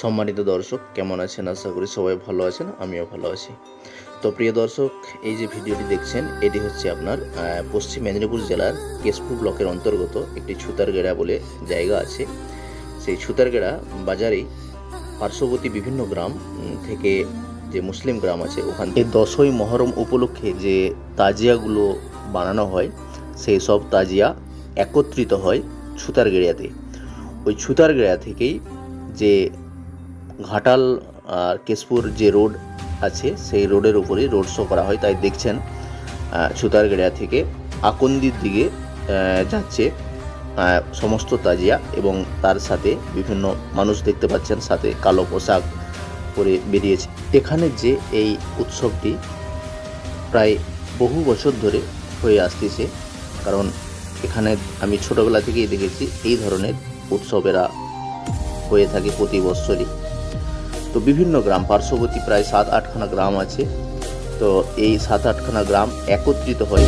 সম্মানিত দর্শক, কেমন আছেন? আশা করি সবাই ভালো আছেন, আমিও ভালো আছি। তো প্রিয় দর্শক, এই যে ভিডিওটি দেখছেন, এটি হচ্ছে আপনার পশ্চিম মেদিনীপুর জেলার কেশপুর ব্লকের অন্তর্গত একটি ছুতারগেড়া বলে জায়গা আছে। সেই ছুতারগেড়া বাজারেই পার্শ্ববর্তী বিভিন্ন গ্রাম থেকে যে মুসলিম গ্রাম আছে, ওখান থেকে দশই মহরম উপলক্ষে যে তাজিয়াগুলো বানানো হয়, সেই সব তাজিয়া একত্রিত হয় ছুতারগেড়িয়াতে ওই ছুতারগেড়া থেকেই যে ঘাটাল আর কেশপুর যে রোড আছে, সেই রোডের উপরেই রোড শো করা হয়। তাই দেখছেন ছুতারগেড়া থেকে আকন্দির দিকে যাচ্ছে সমস্ত তাজিয়া এবং তার সাথে বিভিন্ন মানুষ দেখতে পাচ্ছেন, সাথে কালো পোশাক পরে বেরিয়েছে। এখানে যে এই উৎসবটি প্রায় বহু বছর ধরে হয়ে আসতেছে, কারণ এখানে আমি ছোটবেলা থেকেই দেখেছি, এই ধরনের উৎসবেরা হয়ে থাকে প্রতি বৎসরই। তো বিভিন্ন গ্রাম, পার্শ্ববর্তী প্রায় সাত আটখানা গ্রাম আছে। তো এই সাত আটখানা গ্রাম একত্রিত হয়ে